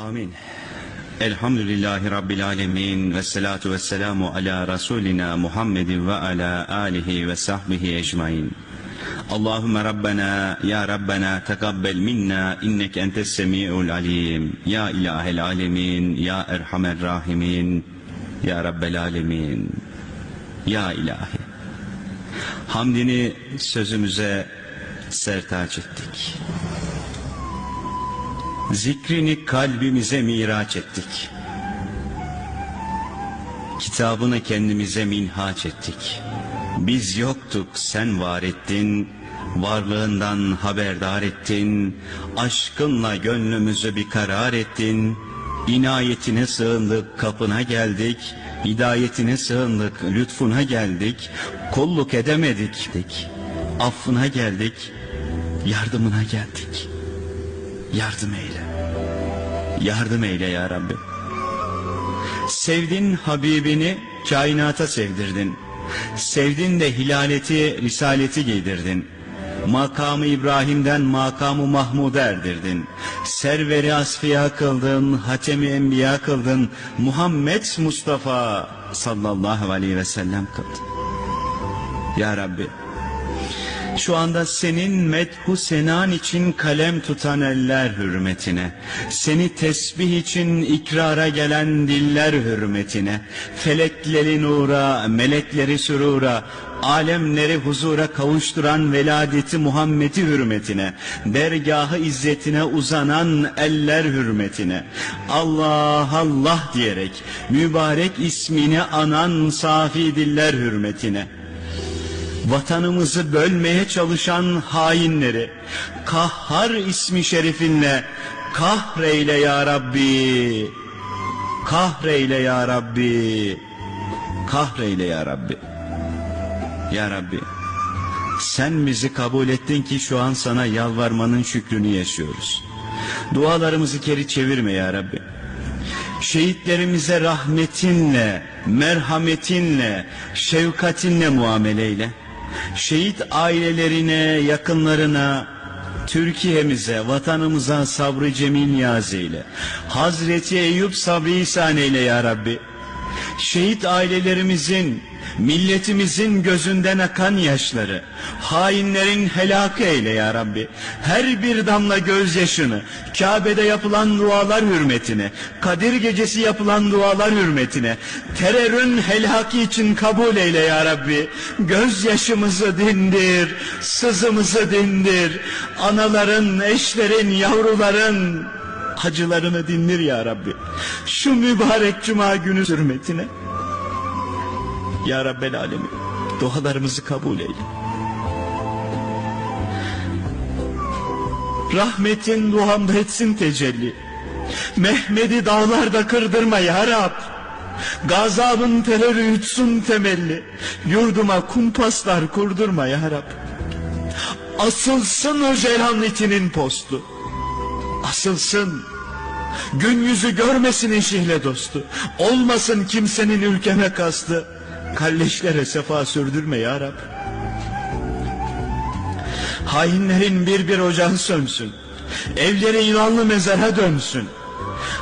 Amin. Elhamdülillahi Rabbil alemin ve salatu ve selamu ala Resulina Muhammedin ve ala alihi ve sahbihi ecmain. Allahümme Rabbena ya Rabbena tekabbel minna inneke entes semi'ul alim. Ya ilahel alemin, ya erhamer rahimin, ya Rabbel alemin. Ya ilahi. Hamdini sözümüze sertaç ettik. Zikrini kalbimize miraç ettik. Kitabını kendimize minhaç ettik. Biz yoktuk sen var ettin, varlığından haberdar ettin, aşkınla gönlümüzü bir karar ettin, inayetine sığındık kapına geldik, hidayetine sığındık lütfuna geldik, kolluk edemedik, affına geldik, yardımına geldik. Yardım eyle. Yardım eyle ya Rabbi. Sevdin Habibini kainata sevdirdin. Sevdin de hilaleti, risaleti giydirdin. Makamı İbrahim'den makamı Mahmud'a erdirdin. Serveri asfiya kıldın, hatemi enbiya kıldın. Muhammed Mustafa sallallahu aleyhi ve sellem kıldın. Ya Rabbi şu anda senin medhu senan için kalem tutan eller hürmetine, seni tesbih için ikrara gelen diller hürmetine, felekleri nura, melekleri sürura, alemleri huzura kavuşturan veladeti Muhammed'i hürmetine, dergahı izzetine uzanan eller hürmetine, Allah Allah diyerek mübarek ismini anan safi diller hürmetine, vatanımızı bölmeye çalışan hainleri kahhar ismi şerifinle kahreyle ya Rabbi kahreyle ya Rabbi kahreyle ya Rabbi. Ya Rabbi sen bizi kabul ettin ki şu an sana yalvarmanın şükrünü yaşıyoruz. Dualarımızı geri çevirme ya Rabbi. Şehitlerimize rahmetinle merhametinle şefkatinle muameleyle şehit ailelerine, yakınlarına, Türkiye'mize, vatanımıza sabrı cemil niyaz eyle. Hazreti Eyüp sabrı ihsan eyle ya Rabbi. Şehit ailelerimizin, milletimizin gözünden akan yaşları, hainlerin helak eyle ya Rabbi. Her bir damla gözyaşını, Kabe'de yapılan dualar hürmetine, Kadir gecesi yapılan dualar hürmetine, terörün helaki için kabul eyle ya Rabbi. Gözyaşımızı dindir, sızımızı dindir, anaların, eşlerin, yavruların, acılarını dindir ya Rabbi. Şu mübarek cuma günü hürmetine. Ya Rabbel Alemin dualarımızı kabul eyle. Rahmetin duamda etsin tecelli. Mehmet'i dağlarda kırdırma ya Rab. Gazabın terörü yutsun temelli. Yurduma kumpaslar kurdurma ya Rab. Asılsın o Ceylan itinin postu. Asılsın. Gün yüzü görmesin eşihle dostu. Olmasın kimsenin ülkeme kastı. Kalleşlere sefa sürdürme ya Rab. Hainlerin bir bir ocağın sönsün. Evleri ilanlı mezara dönsün.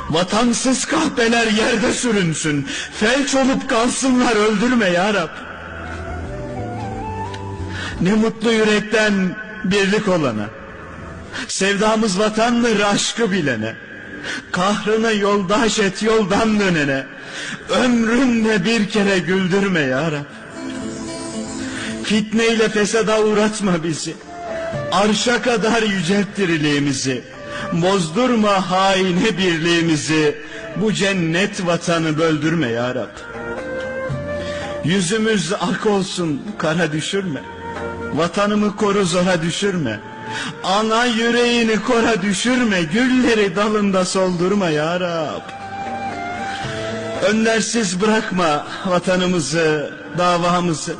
Vatansız kahpeler yerde sürünsün. Felç olup kalsınlar öldürme ya Rab. Ne mutlu yürekten birlik olana. Sevdamız vatandır aşkı bilene. Kahrını yoldaş et yoldan dönene. Ömründe bir kere güldürme ya Rab. Fitneyle fesada uğratma bizi. Arşa kadar yücelttir iliğimizi. Bozdurma haine birliğimizi. Bu cennet vatanı böldürme ya Rab. Yüzümüz ak olsun kara düşürme. Vatanımı koru zora düşürme. Ana yüreğini kora düşürme. Gülleri dalında soldurma ya Rab. Öndersiz bırakma vatanımızı, davamızı.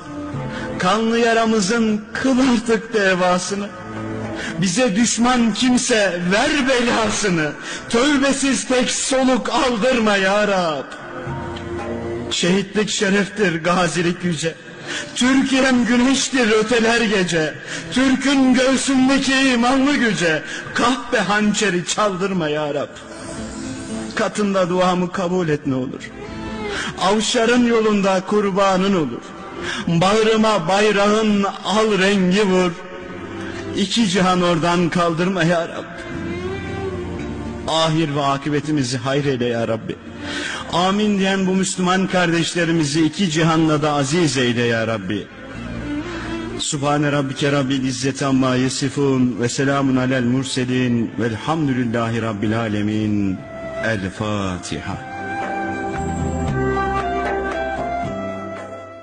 Kanlı yaramızın kıl artık devasını. Bize düşman kimse ver belasını. Tövbesiz tek soluk aldırma ya Rab. Şehitlik şereftir, gazilik yüce. Türkiye'm güneştir öteler gece. Türk'ün göğsündeki imanlı güce. Kahpe hançeri çaldırma ya Rab. katında duamı kabul et ne olur. Avşarın yolunda kurbanın olur. Bağrıma bayrağın al rengi vur. İki cihan oradan kaldırma ya Rabbi. Ahir ve akıbetimizi hayreyle ya Rabbi. Amin diyen bu Müslüman kardeşlerimizi iki cihanla da aziz eyle ya Rabbi. Subhane rabbike rabbil izzeti amma yesifun ve selamun alel murselin velhamdülillahi rabbil alemin. El Fatiha.